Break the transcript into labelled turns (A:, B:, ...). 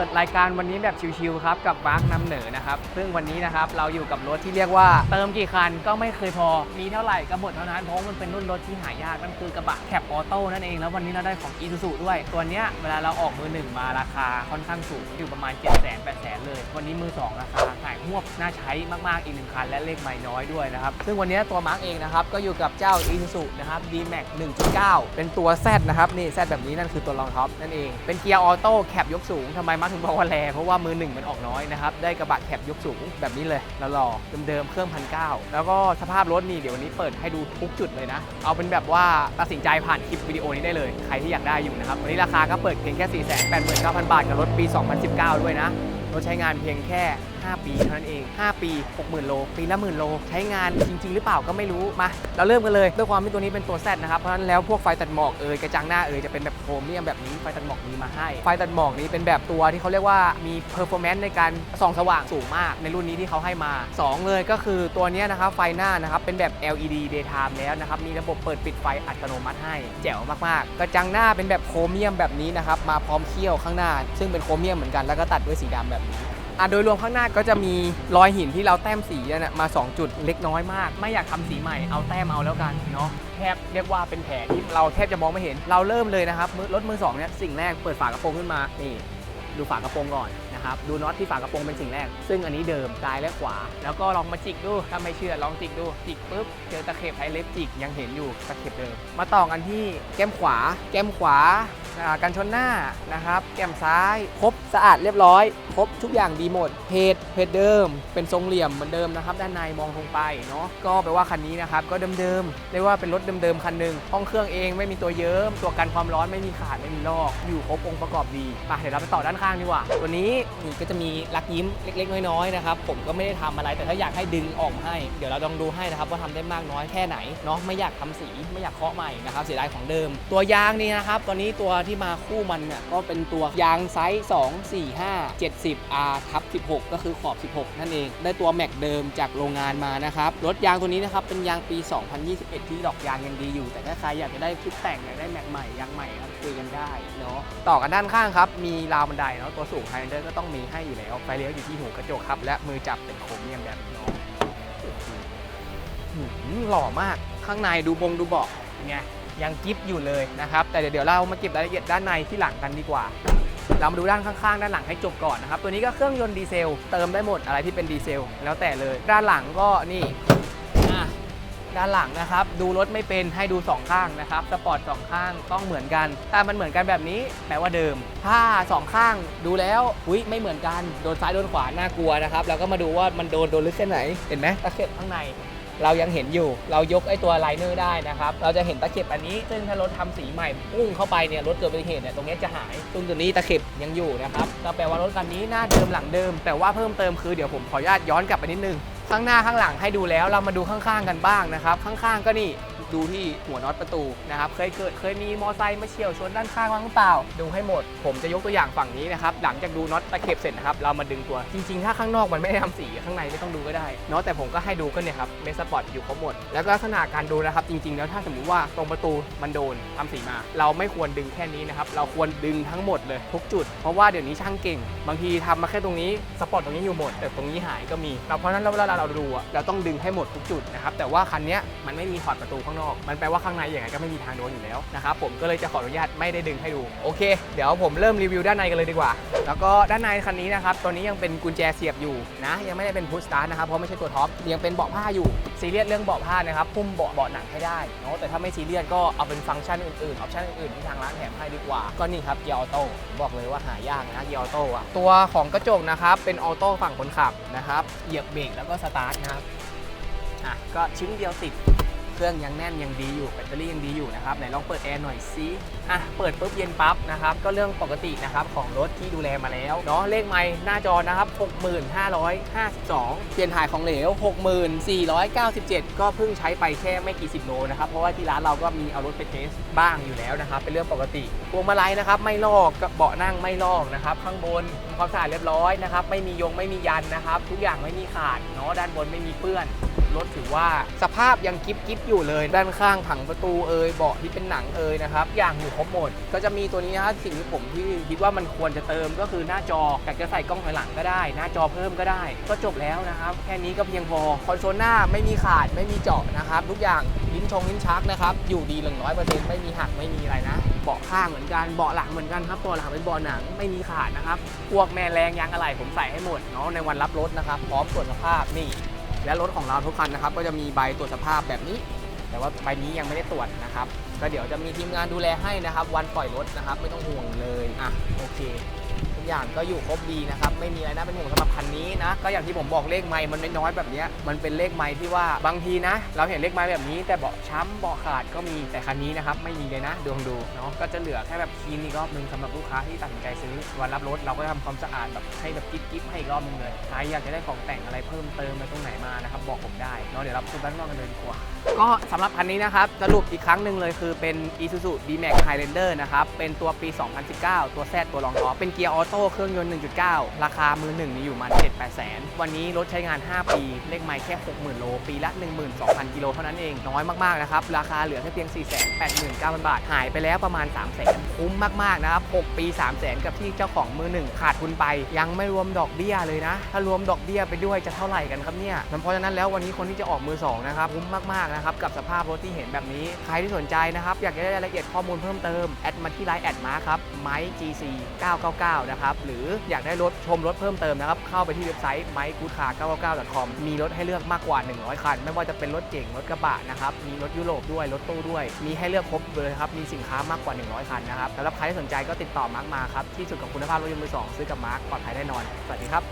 A: เปิดรายการวันนี้แบบชิวๆครับกับมาร์คนำเหนือนะครับ ซึ่งวันนี้นะครับเราอยู่กับรถที่เรียกว่าเติมกี่คันก็ไม่เคยพอ มีเท่าไหร่ก็หมดเท่านั้น เพราะมันเป็นรุ่นรถที่หายากนั่นคือกระบะแคปออโต้นั่นเอง แล้ววันนี้เราได้ของ i s u z u ด้วย ตัวเนี้ยเวลาเราออกมือหนึ่งมาราคาค่อนข้างสูงอยู่ประมาณ 7 0 0 0 0 0 8 0 0 0 เลย วันนี้มือสองราคาหายหวบน่าใช้มากๆอีกหนึ่งคันและเลขไม่น้อยด้วยนะครับ ซึ่งวันนี้ตัวมาร์กเองนะครับก็อยู่กับเจ้า i s u z u นะครับ D-Max 1.9 เป็นตัว Z นะครับนี่ Z แบบนี้นั่นคือตัวรองท็อปนั่นเองเป็นเกียร์ออโต้แคปยกสูงทำไมมาถึงบอกว่าแรงเพราะว่ามือหนึ่งมันออกน้อยนะครับ ได้กระบะแคบยกสูงแบบนี้เลยแล้วหล่อเดิมๆเครื่องพันเแล้วก็สภาพรถนี่เดี๋ยววันนี้เปิดให้ดูทุกจุดเลยนะ เอาเป็นแบบว่าตัดสินใจผ่านคลิปวิดีโอนี้ได้เลย ใครที่อยากได้อยู่นะครับ วันนี้ราคาก็เปิดเพียงแค่ 4 8 9 0 0 0 บาทกับรถปี 2019 ด้วยนะ รถใช้งานเพียงแค่ 5 ปีเท่านั้นเอง 5 ปี 60,000 โล ปีละหมื่นโล ใช้งานจริง ๆ หรือเปล่าก็ไม่รู้ มา เราเริ่มกันเลย ด้วยความที่ตัวนี้เป็นตัว Z นะครับ เพราะฉะนั้นแล้วพวกไฟตัดหมอกเอ่ยกระจังหน้าเอ่ยจะเป็นแบบโครเมียมแบบนี้ ไฟตัดหมอกมีมาให้ ไฟตัดหมอกนี้เป็นแบบตัวที่เขาเรียกว่ามี performance ในการส่องสว่างสูงมากในรุ่นนี้ที่เขาให้มา 2 เลยก็คือตัวนี้นะครับไฟหน้านะครับเป็นแบบ LED daytime แล้วนะครับมีระบบเปิดปิดไฟอัตโนมัติให้ แจ๋วมากๆ กระจังหน้าเป็นแบบโครเมียมแบบนี้นะครับมาพร้อมเขี้ยวข้างหน้า ซึ่งเป็นโครเมียมเหมือนกันแล้วก็ตัดด้วยสีดำแบบอะโดยรวมข้างหน้าก็จะมีรอยหินที่เราแต้มสีเนี่ยมา 2 จุดเล็กน้อยมาก ไม่อยากทำสีใหม่เอาแต้มเอาแล้วกันเนาะแทบเรียกว่าเป็นแผลที่เราแทบจะมองไม่เห็นเราเริ่มเลยนะครับมือรถมือสองเนี่ยสิ่งแรกเปิดฝากระโปรงขึ้นมานี่ ดูฝากระโปรงก่อนนะครับดูน็อตที่ฝากระโปรงเป็นสิ่งแรก ซึ่งอันนี้เดิมซ้ายและขวา แล้วก็ลองมาจิกดูถ้าไม่เชื่อลองจิกดูจิกปุ๊บเจอตะเข็บไฮเล็บจิกยังเห็นอยู่ตะเข็บเดิม มาต่อกันที่แก้มขวา แก้มขวา กันชนหน้านะครับแก้มซ้ายครบสะอาดเรียบร้อย ครบทุกอย่างดีหมดเพจเพจเดิม เป็นทรงเหลี่ยมเหมือนเดิมนะครับด้านในมองลงไปเนาะก็แปลว่าคันนี้นะครับก็เดิมๆเรียกว่าเป็นรถเดิมๆคันหนึ่งห้องเครื่องเองไม่มีตัวเยิ้มตัวกันความร้อนไม่มีขาดไม่มีลอก อยู่ครบองค์ประกอบดีไปเดี๋ยวเราไปต่อด้านข้างดีกว่า ตัวนี้นี่ก็จะมีลักยิ้มเล็ก ๆ น้อยๆนะครับผมก็ไม่ได้ทำอะไรแต่ถ้าอยากให้ดึงออกให้ เดี๋ยวเราลองดูให้นะครับว่าทำได้มากน้อยแค่ไหนเนาะไม่อยากทำสีไม่อยากเคาะใหม่นะครับเสียดายของเดิม ตัวยางนี่นะครับตอนนี้ตัวทที่มาคู่มันเนี่ยก็เป็นตัวยางไซส์ 2 4 5 70 R ทับ 16 ก็คือขอบ 16 นั่นเอง ได้ตัวแม็กเดิมจากโรงงานมานะครับรถยางตัวนี้นะครับเป็นยางปี 2021 ที่ดอกยางยังดีอยู่ แต่ถ้าใครอยากจะได้ชุดแต่งอยากได้แม็กใหม่ยางใหม่ครับคุยกันได้เนาะต่อกันด้านข้างครับ มีราวบันไดเนาะตัวสูงไฮเดอร์ก็ต้องมีให้อยู่แล้วไฟเลี้ยวอยู่ที่หูกระจกครับและมือจับเป็นโครเมียมแบบนี้เนาะหล่อมากข้างในดูบงดูเบาะไง ยังกิฟอยู่เลยนะครับ แต่เดี๋ยวเรามาเก็บรายละเอียดด้านในที่หลังกันดีกว่า เรามาดูด้านข้างๆ ด้านหลังให้จบก่อนนะครับ ตัวนี้ก็เครื่องยนต์ดีเซล เติมได้หมดอะไรที่เป็นดีเซล แล้วแต่เลย ด้านหลังก็นี่ด้านหลังนะครับ ดูรถไม่เป็นให้ดูสองข้างนะครับสปอร์ตสองข้างต้องเหมือนกัน ถ้ามันเหมือนกันแบบนี้แปลว่าเดิม ถ้าสองข้างดูแล้วอุ้ยไม่เหมือนกัน โดนซ้ายโดนขวาน่ากลัวนะครับ แล้วก็มาดูว่ามันโดนโดนลึกแค่ไหน เห็นไหมตะเข็บข้างใน เรายังเห็นอยู่ เรายกไอ้ตัวไลเนอร์ได้นะครับ เราจะเห็นตะเข็บอันนี้ ซึ่งถ้ารถทำสีใหม่พุ่งเข้าไปเนี่ย รถเกิดอุบัติเหตุเนี่ย ตรงนี้จะหายซึ่งตัวนี้ตะเข็บยังอยู่นะครับ ก็แปลว่ารถคันนี้หน้าเดิมหลังเดิม แต่ว่าเพิ่มเติมคือเดี๋ยวผมขออนุญาตย้อนกลับไปนิดนึง ข้างหน้าข้างหลังให้ดูแล้ว เรามาดูข้างๆกันบ้างนะครับ ข้างๆก็นี่ ดูที่หัวน็อตประตูนะครับเคยเกิดเคยมีมอไซค์มาเฉี่ยวชนด้านข้างบ้างหรือเปล่า ดูให้หมด ผมจะยกตัวอย่างฝั่งนี้นะครับหลังจากดูน็อตตะเข็บเสร็จนะครับเรามาดึงตัวจริงๆ ถ้าข้างนอกมันไม่ได้ทำสีข้างในไม่ต้องดูก็ได้เนาะแต่ผมก็ให้ดูก็เนี่ยครับเมสปอร์ตอยู่ครบหมด แล้วก็ลักษณะการดูนะครับจริงๆ แล้วถ้าสมมุติว่าตรงประตูมันโดนทำสีมา เราไม่ควรดึงแค่นี้นะครับเราควรดึงทั้งหมดเลยทุกจุด เพราะว่าเดี๋ยวนี้ช่างเก่ง บางทีทำมาแค่ตรงนี้สปอร์ตตรงนี้อยู่หมด แต่ตรงนี้หายก็มีเราเพราะนั้นเวลาเราดูเราต้องดึงให้หมดทุกจุดนะครับแต่ว่าคันนี้มันไม่มีถอดประตูข้างนอกมันแปลว่าข้างในอย่างไรก็ไม่มีทางโดนอยู่แล้วนะครับผมก็เลยจะขออนุญาตไม่ได้ดึงให้ดูโอเค เดี๋ยวผมเริ่มรีวิวด้านในกันเลยดีกว่า แล้วก็ด้านในคันนี้นะครับตัวนี้ยังเป็นกุญแจเสียบอยู่นะยังไม่ได้เป็นพุชสตาร์ทนะครับเพราะไม่ใช่ตัวท็อปยังเป็นเบาะผ้าอยู่ซีเรียสเรื่องเบาะผ้านะครับพุ่มเบาะเบาะหนังให้ได้เนาะแต่ถ้าไม่ซีเรียสก็เอาเป็นฟังก์ชันอื่นๆออปชันอื่นๆที่ทางร้านแถมให้ดีกว่าก็นี่ครับเกียร์ออโต้บอกเลยว่าหายากนะเกียร์ออโต้อะตัวของกระจกนะครับเป็นออโต้ฝั่งคนขับนะครับเหยียบเบรกแล้วก็สตาร์ทนะครับอะก็ชิ้นเดียวติด เครื่องยังแน่นยังดีอยู่แบตเตอรี่ยังดีอยู่นะครับไหนลองเปิดแอร์หน่อยซิอะเปิดปุ๊บเย็นปั๊บนะครับก็เรื่องปกตินะครับของรถที่ดูแลมาแล้วเนาะเลขไม่หน้าจอนะครับ 6552 เปลี่ยนถ่ายของเหลว 6497 ก็เพิ่งใช้ไปแค่ไม่กี่สิบโลนะครับเพราะว่าที่ร้านเราก็มีเอารถไปเทสบ้างอยู่แล้วนะครับเป็นเรื่องปกติพวงมาลัยนะครับไม่ลอกกับเบาะนั่งไม่ลอกนะครับข้างบนความสะอาดเรียบร้อยนะครับไม่มียงไม่มียันนะครับทุกอย่างไม่มีขาดเนาะด้านบนไม่มีเปื้อน รถถือว่าสภาพยังกิฟกิฟอยู่เลย ด้านข้างผังประตูเอยเบาะที่เป็นหนังเอยนะครับอย่างอยู่ครบหมด ก็จะมีตัวนี้นะสิ่งที่ผมที่คิดว่ามันควรจะเติมก็คือหน้าจออยากจะใส่กล้องถอยหลังก็ได้ หน้าจอเพิ่มก็ได้ ก็จบแล้วนะครับแค่นี้ก็เพียงพอคอนโซลหน้าไม่มีขาดไม่มีเจาะนะครับทุกอย่างลิ้นชงลิ้นชักนะครับอยู่ดีหนึ่งร้อยเปอร์เซ็นต์ไม่มีหักไม่มีอะไรนะเบาะข้างเหมือนกันเบาะหลังเหมือนกันครับเบาะหลังเป็นเบาะหนังไม่มีขาดนะครับพวกแม่แรงยางอะไรผมใส่ให้หมดเนาะในวันรับรถนะครับพร้อมตรวจสภาพนี่ และรถของเราทุกคันนะครับ ก็จะมีใบตรวจสภาพแบบนี้ แต่ว่าใบนี้ยังไม่ได้ตรวจนะครับ ก็เดี๋ยวจะมีทีมงานดูแลให้นะครับ วันปล่อยรถนะครับ ไม่ต้องห่วงเลยอะโอเค ทุกอย่างก็อยู่ครบดีนะครับไม่มีอะไรน่าเป็นห่วงสำหรับคันนี้นะก็อย่างที่ผมบอกเลขไม้มันน้อยแบบนี้มันเป็นเลขไม้ที่ว่าบางทีนะ เราเห็นเลขไม้แบบนี้ แต่เบาะช้ำเบาะขาดก็มีแต่คันนี้นะครับไม่มีเลยนะดวงดูเนาะก็จะเหลือแค่แบบคลีนอีกรอบนึงสำหรับลูกค้าที่ตัดสินใจซื้อวันรับรถเราก็ทำความสะอาดแบบให้แบบกิ๊บกิ๊บให้อีกรอบนึงเลยใครอยากจะได้ของแต่งอะไรเพิ่มเติมไปตรงไหนมานะครับบอกผมได้เนาะเดี๋ยวเราไปดูด้านนอกกันเลยดีกว่า ก็สำหรับคันนี้นะครับสรุปอีกครั้งหนึ่งเลยคือเป็น Isuzu D-Max Highlander นะครับเป็นตัวปี 2019 ตัว Z ตัวรองท็อเป็นเกียร์ออโต้เครื่องยนต์ 1.9 ราคามือหนึ่งนี่อยู่มา7 8แสน วันนี้รถใช้งาน 5 ปี เลขไมล์แค่ 60,000 โล ปีละ 12,000 กิโลเท่านั้นเอง น้อยมาก ๆ นะครับ ราคาเหลือแค่เพียง 489,000 บาท หายไปแล้วประมาณ 3 0 0 0 0 0คุ้มมาก ๆ นะครับ 6 ปี 3 0 0 0 0 0กับที่เจ้าของมือหนึ่งขาดทุนไป ยังไม่รวมดอกเบี้ยเลยนะ ถ้ารวมดอกเบี้ยไปด้วยจะเท่าไหร่กันครับเนี่ยมันเพราะฉะนั้นแล้ววันนี้คนที่จะออกมือสองนะครับคุ้มมาก ๆ นะครับกับสภาพรถที่เห็นแบบนี้ ใครที่สนใจนะครับอยากจะได้รายละเอียดข้อมูลเพิ่มเติมแอดมาที่ไลน์แอดมาครับไม GC 999นะครับหรืออยากได้รถชมรถเพิ่มเติมนะครับ เข้าไปที่เว็บไซต์ m y g o o d c a r 999 com มีรถให้เลือกมากกว่า 100 คัน ไม่ว่าจะเป็นรถเก๋งรถกระบะนะครับ มีรถยุโรปด้วย รถตู้ด้วย มีให้เลือกครบเลยครับ มีสินค้ามากกว่า 100 คันนะครับสำหรับใครที่สนใจก็ติดต่อมาร์กมาครับ ที่สุดกับคุณภาพรถยนต์มือสองซื้อกับมาร์กปลอดภัยแน่นอน สวัสดีครับ